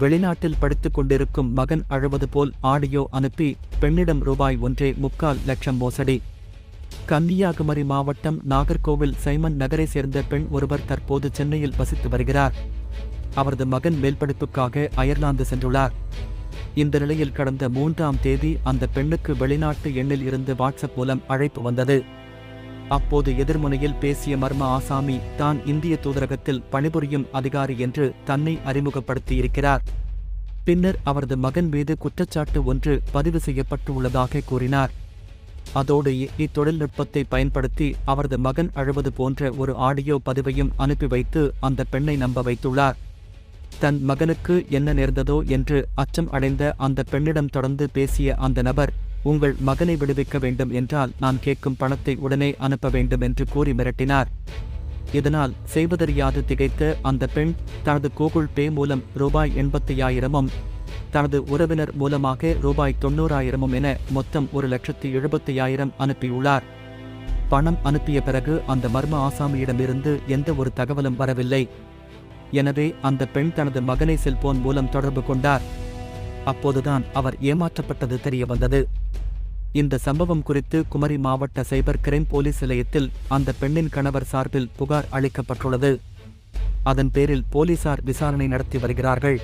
வெளிநாட்டில் படித்துக் கொண்டிருக்கும் மகன் அழுவது போல் ஆடியோ அனுப்பி பெண்ணிடம் ரூபாய் ஒன்றே முக்கால் லட்சம் மோசடி. கன்னியாகுமரி மாவட்டம் நாகர்கோவில் சைமன் நகரை சேர்ந்த பெண் ஒருவர் தற்போது சென்னையில் வசித்து வருகிறார். அவரது மகன் மேல்படிப்புக்காக அயர்லாந்து சென்றுள்ளார். இந்த நிலையில் கடந்த மூன்றாம் தேதி அந்த பெண்ணுக்கு வெளிநாட்டு எண்ணில் இருந்து வாட்ஸ்அப் மூலம் அழைப்பு வந்தது. அப்போது எதிர்முனையில் பேசிய மர்ம ஆசாமி தான் இந்திய தூதரகத்தில் பணிபுரியும் அதிகாரி என்று தன்னை அறிமுகப்படுத்தியிருக்கிறார். பின்னர் அவரது மகன் மீது குற்றச்சாட்டு ஒன்று பதிவு செய்யப்பட்டுள்ளதாக கூறினார். அதோடு இத்தொழில்நுட்பத்தை பயன்படுத்தி அவரது மகன் அழுவது போன்ற ஒரு ஆடியோ பதிவையும் அனுப்பி வைத்து அந்த பெண்ணை நம்ப வைத்துள்ளார். தன் மகனுக்கு என்ன நேர்ந்ததோ என்று அச்சம் அடைந்த அந்த பெண்ணிடம் தொடர்ந்து பேசிய அந்த நபர் உங்கள் மகனை விடுவிக்க வேண்டும் என்றால் நான் கேட்கும் பணத்தை உடனே அனுப்ப வேண்டும் என்று கூறி மிரட்டினார். இதனால் செய்வதறியாது திகைத்த அந்த பெண் தனது கூகுள் பே மூலம் ரூபாய் எண்பத்தையாயிரமும் தனது உறவினர் மூலமாக ரூபாய் தொண்ணூறாயிரமும் என மொத்தம் ஒரு லட்சத்தி எழுபத்தையாயிரம் அனுப்பியுள்ளார். பணம் அனுப்பிய பிறகு அந்த மர்ம ஆசாமியிடமிருந்து எந்த ஒரு தகவலும் வரவில்லை. எனவே அந்த பெண் தனது மகனை செல்போன் மூலம் தொடர்பு கொண்டார். அப்போதுதான் அவர் ஏமாற்றப்பட்டது தெரிய வந்தது. இந்த சம்பவம் குறித்து குமரி மாவட்ட சைபர் கிரைம் போலீஸ் நிலையத்தில் அந்த பெண்ணின் கணவர் சார்பில் புகார் அளிக்கப்பட்டுள்ளது. அதன் பேரில் போலீசார் விசாரணை நடத்தி வருகிறார்கள்.